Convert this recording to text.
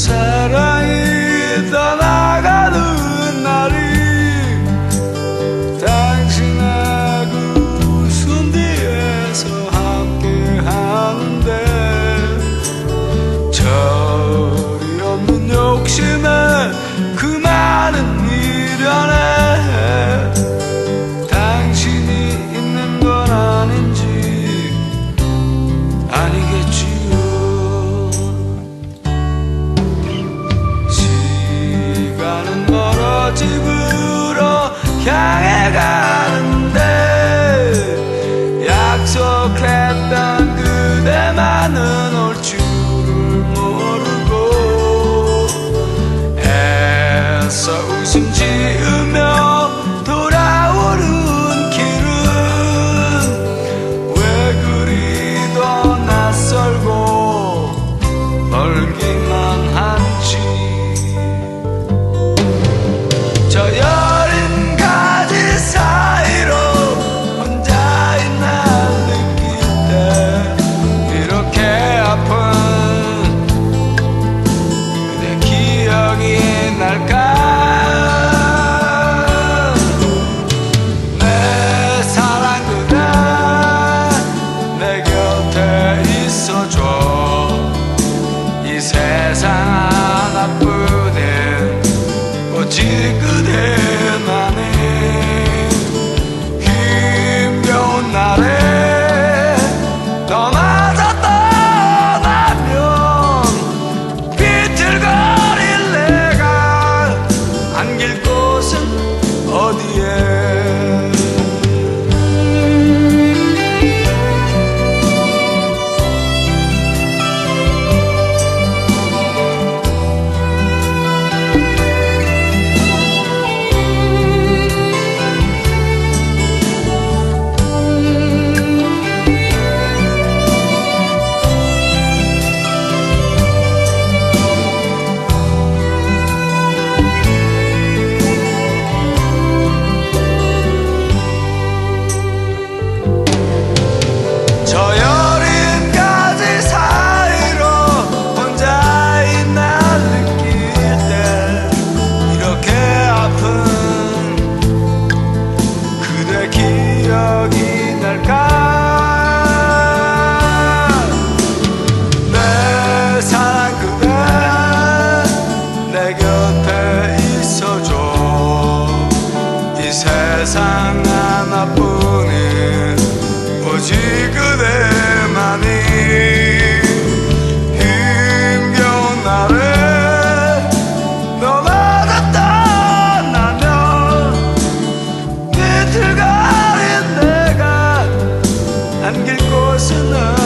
inside 향해 가는데 약속했던 그대만은 올 줄을 모르고 애써 웃음 짓 세상 하나뿐인 오직 tonight.